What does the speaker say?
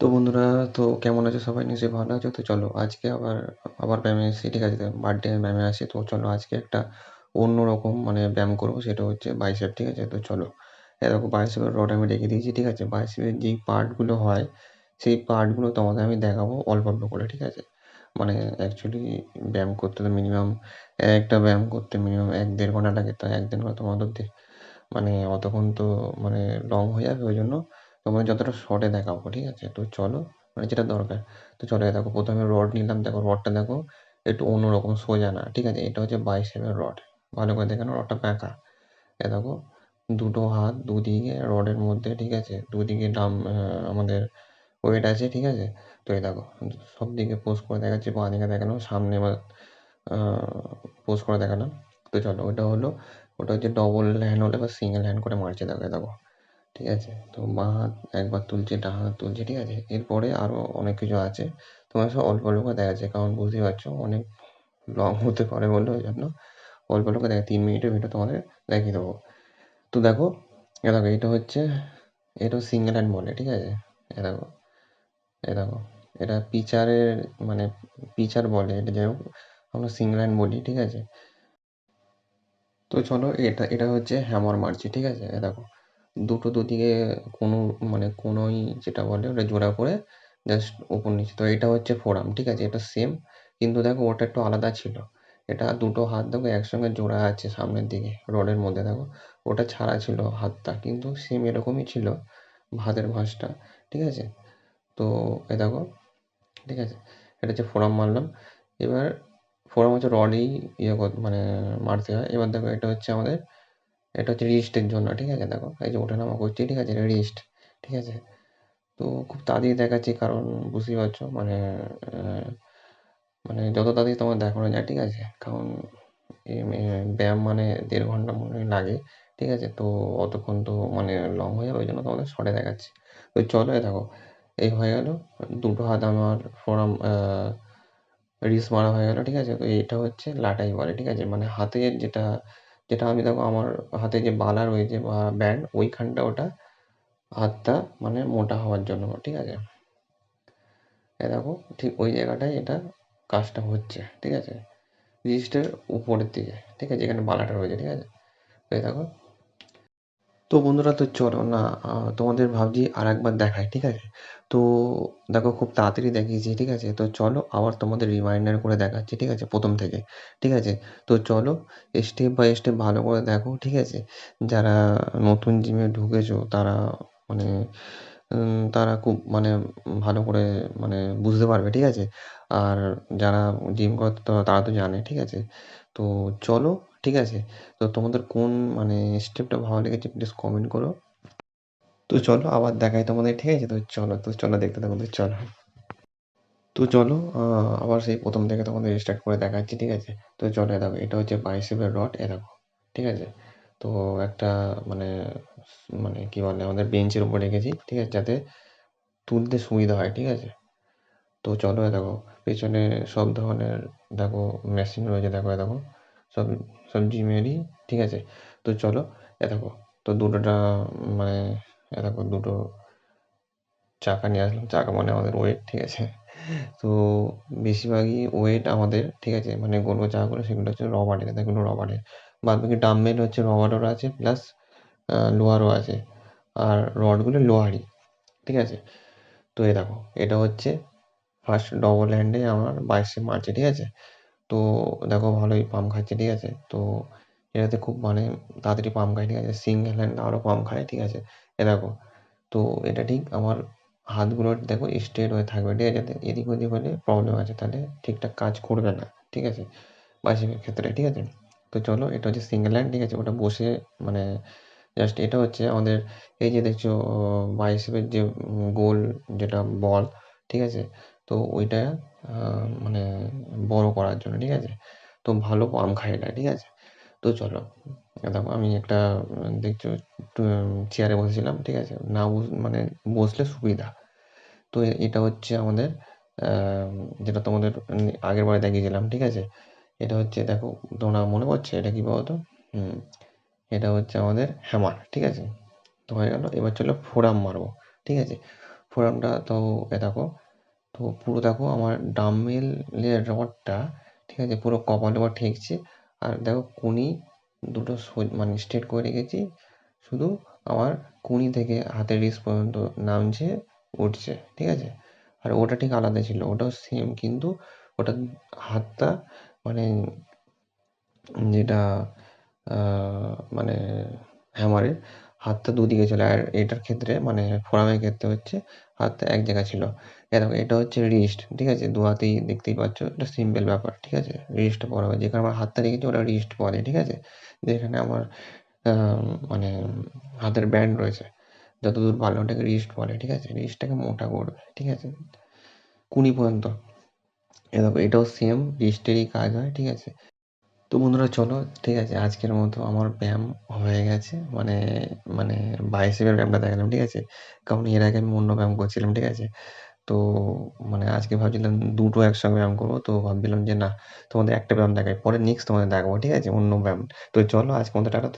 তো বন্ধুরা, তো কেমন আছো সবাই? নিশ্চয়ই ভালো আছো। তো চলো আজকে আবার আবার ব্যায়ামে এসেছি, ঠিক আছে? বার্থডে ব্যায়ামে আসি। তো চলো আজকে একটা অন্য রকম মানে ব্যায়াম করব, সেটা হচ্ছে বাইসেপ ঠিক আছে? তো চলো। এরকম বাইসেপের রড আমি রেখে দিয়েছি, ঠিক আছে? বাইসেপের যেই পার্টগুলো হয়, সেই পার্টগুলো তোমাদের আমি দেখাবো অল্প অল্প করে, ঠিক আছে? মানে অ্যাকচুয়ালি ব্যায়াম করতে তো মিনিমাম একটা ব্যায়াম করতে মিনিমাম এক দেড় ঘণ্টা লাগে, তো এক দেড় ঘণ্টা তোমাদের মানে অতক্ষণ তো মানে লং হয়ে যাবে ওই জন্য। তোমাদের যতটা শর্টে দেখাবো, ঠিক আছে? তো চলো মানে যেটা দরকার। তো চলো দেখো, প্রথমে রড নিলাম। দেখো রডটা দেখো, একটু অন্যরকম সোজা না, ঠিক আছে? এটা হচ্ছে বাইসেপের রড ভালো করে দেখে রডটা প্যাঁকা এ দেখো, দুটো হাত দুদিকে রডের মধ্যে, ঠিক আছে? দুদিকে ডাম আমাদের ওয়েট আছে, ঠিক আছে? তো এই দেখো, সব দিকে পোস্ট করে দেখাচ্ছি, বাঁ দিকে দেখানো সামনে এবার পোস্ট করে দেখালাম। তো চলো, ওটা হলো, ওটা হচ্ছে ডবল হ্যান্ড হলে বা সিঙ্গেল হ্যান্ড করে মারছে, দেখো দেখো। ঠিক আছে? তো বাঁ হাত একবার তুলছে, ডান হাত তুলছে, ঠিক আছে? এরপরে আরও অনেক কিছু আছে। তোমার সব অল্প অল্প করে দেখা যাচ্ছে কারণ বুঝতেই পারছ অনেক লং হতে পারে বলে ওই জন্য। অল্প অল্প করে দেখা তিন মিনিটের ভিডিও তোমাদের দেখিয়ে দেবো। তো দেখো, এ দেখো, এটা হচ্ছে, এটা সিঙ্গেল হ্যান্ড বলে ঠিক আছে? এ দেখো এ দেখো, এটা পিচারের মানে পিচার বলে এটা হোক, আমরা সিঙ্গেল হ্যান্ড বলি, ঠিক আছে? তো চলো, এটা এটা হচ্ছে হ্যামার মারছি ঠিক আছে? এ দেখো দুটো দুদিকে কোনো মানে কোনোই যেটা বলে ওটা জোড়া করে জাস্ট উপর নিচে। তো এটা হচ্ছে ফোরাম ঠিক আছে? এটা সেম কিন্তু দেখো ওটা একটু আলাদা ছিল। এটা দুটো হাত দেখো একসঙ্গে জোড়া আছে সামনের দিকে রডের মধ্যে দেখো। ওটা ছাড়া ছিল হাতটা, কিন্তু সেম এরকমই ছিল হাতের ভাঁজটা, ঠিক আছে? তো এ দেখো, ঠিক আছে? এটা হচ্ছে ফোরাম মারলাম। এবার ফোরাম হচ্ছে রডেই ইয়ে মানে মারতে হয়। এবার দেখো এটা হচ্ছে আমাদের এটা হচ্ছে রিস্টের জন্য, ঠিক আছে? দেখো, এই যে ওঠানামা করছি, ঠিক আছে? এটা রিস্ট ঠিক আছে? তো খুব তাড়াতাড়ি দেখাচ্ছি, কারণ বুঝতেই পারছ মানে মানে যত তাড়াতাড়ি তোমার দেখানো যায়, ঠিক আছে? কারণ ব্যায়াম মানে দেড় ঘণ্টা মনে লাগে, ঠিক আছে? তো অতক্ষণ তো মানে লং হয়ে যাবে, ওই জন্য তোমাদের শর্টে দেখাচ্ছি। তো চলো দেখো, এই হয়ে গেল, দুটো হাত আমার ফোরাম রিস মারা হয়ে গেল, ঠিক আছে? তো এটা হচ্ছে লাটাই বলে, ঠিক আছে? মানে হাতের যেটা যেটা আমি দেখো আমার হাতে যে বালা রয়েছে বা ব্যান্ড, ওইখানটা ওটা হাতটা মানে মোটা হওয়ার জন্য, ঠিক আছে? এ দেখো, ঠিক ওই জায়গাটায় এটা কাজটা হচ্ছে, ঠিক আছে? রিস্টের উপরের দিকে, ঠিক আছে? এখানে বালাটা রয়েছে, ঠিক আছে? তো দেখো তো বন্ধুরা, তো চলো না তোমাদের ভাবছি আর একবার দেখাই, ঠিক আছে? তো দেখো, খুব তাড়াতাড়ি দেখিয়েছি, ঠিক আছে? তো চলো আবার তোমাদের রিমাইন্ডার করে দেখাচ্ছি, ঠিক আছে? প্রথম থেকে, ঠিক আছে? তো চলো স্টেপ বাই স্টেপ ভালো করে দেখো, ঠিক আছে? যারা নতুন জিমে ঢুকেছো, তারা মানে তারা খুব মানে ভালো করে মানে বুঝতে পারবে, ঠিক আছে? আর যারা জিম করতে তারা তো জানে, ঠিক আছে? তো চলো ঠিক আছে? তো তোমাদের কোন মানে স্টেপটা ভালো লেগেছে প্লিজ কমেন্ট করো। তো চলো আবার দেখাই তোমাদের, ঠিক আছে? তো চলো তো চলো দেখতে থাকো, তো চলো। তো চলো আবার সেই প্রথম থেকে তোমাদের স্টার্ট করে দেখাচ্ছি, ঠিক আছে? তো চলো, এ দেখো, এটা হচ্ছে বাইসেপের রড এ দেখো, ঠিক আছে? তো একটা মানে মানে কি বলে, আমাদের বেঞ্চের উপর রেখেছি, ঠিক আছে? যাতে তুলতে সুবিধা হয়, ঠিক আছে? তো চলো, এ দেখো, পেছনে সব ধরনের, দেখো মেশিন রয়েছে, দেখো, এ দেখো। সব সব জিমেরই, ঠিক আছে? তো চলো, এ দেখো, তো দুটোটা মানে এ দেখো, দুটো চাকা নিয়ে আসলাম। চাকা মানে আমাদের ওয়েট ঠিক আছে? তো বেশিরভাগই ওয়েট আমাদের, ঠিক আছে? মানে গোল গোল চাকাগুলো, সেগুলো হচ্ছে রবারের দেখুন রবারের বাদ বাকি ডাম্বেল হচ্ছে রবারেরও আছে প্লাস লোহারও আছে। আর রডগুলো লোহারই, ঠিক আছে? তো এ দেখো, এটা হচ্ছে ফার্স্ট ডবল হ্যান্ডে আমার বাইশে মারছে ঠিক আছে? তো দেখো ভালোই পাম্প খাচ্ছে, ঠিক আছে? তো এটাতে খুব মানে তাড়াতাড়ি পাম্প খায়, ঠিক আছে? সিঙ্গেল হ্যান্ড আরও পাম্প খায়, ঠিক আছে? এ দেখো, তো এটা ঠিক আমার হাতগুলো দেখো স্ট্রেট হয়ে থাকবে, ঠিক আছে? এদিক ওদিক হলে প্রবলেম আছে, তাহলে ঠিকঠাক কাজ করবে না, ঠিক আছে? বাইসেপের ক্ষেত্রে, ঠিক আছে? তো চলো, এটা হচ্ছে সিঙ্গেল হ্যান্ড ঠিক আছে? ওটা বসে মানে জাস্ট এটা হচ্ছে আমাদের এই যে দেখছ বাইসেপের যে গোল যেটা বল ঠিক আছে? তো ওইটা মানে বড় করার জন্য, ঠিক আছে? তো ভালো পাম্প খায় এটা ঠিক আছে? তো চলো, দেখো, আমি একটা দেখছ চেয়ারে বসেছিলাম, ঠিক আছে? না মানে বসলে সুবিধা। তো এটা হচ্ছে আমাদের যেটা তোমাদের আগের বারে দেখিয়েছিলাম, ঠিক আছে? এটা হচ্ছে, দেখো, তোমরা মনে পড়ছে? এটা কি বলতো? এটা হচ্ছে আমাদের হ্যামার ঠিক আছে? তো হয়ে গেল, এবার চলো ফোরাম মারবো, ঠিক আছে? ফোরামটা তো, এ, দেখো তো পুরো দেখো আমার ডাম্বেলের রডটা ঠিক আছে, পুরো কপালের উপর ঠেকছে। আর দেখো কুনি দুটো মানে স্ট্রেট করে রেখেছি। শুধু আমার কুনি থেকে হাতের রিস্ট পর্যন্ত নামছে, উঠছে, ঠিক আছে? আর ওটা ঠিক আলাদা ছিল, ওটাও সেম কিন্তু ওটা হাতটা মানে যেটা মানে হ্যামারের হাতটা দুদিকে ছিল আর এটার ক্ষেত্রে মানে ফোরামের ক্ষেত্রে হচ্ছে হাতটা এক জায়গায় ছিল। দেখো, এটা হচ্ছে রিস্ট ঠিক আছে? দু হাতেই দেখতেই পাচ্ছ, এটা সিম্পল ব্যাপার, ঠিক আছে? রিস্ট পরা হয়, যেখানে আমার হাতটা রেখেছি ওটা রিস্ট পরে, ঠিক আছে? যেখানে আমার মানে হাতের ব্যান্ড রয়েছে, যতদূর ভালো ওটাকে রিস্ট বলে, ঠিক আছে? রিস্টটাকে মোটা করবে, ঠিক আছে? কুনি পর্যন্ত। এ দেখো, এটাও সেম রিস্টেরই কাজ হয়, ঠিক আছে? তো বন্ধুরা চলো, ঠিক আছে, আজকের মতো আমার ব্যায়াম হয়ে গেছে। মানে মানে বাইসেপের ব্যায়ামটা দেখালাম, ঠিক আছে? কারণ এর আগে আমি অন্য ব্যায়াম করছিলাম, ঠিক আছে? তো মানে আজকে ভাবছিলাম দুটো একসঙ্গে ব্যায়াম করব, তো ভাবছিলাম যে না, তোমাদের একটা ব্যায়াম দেখাই, পরে নেক্সট তোমাদের দেখাবো, ঠিক আছে? অন্য ব্যায়াম। তো চলো আজকে মতো টাটা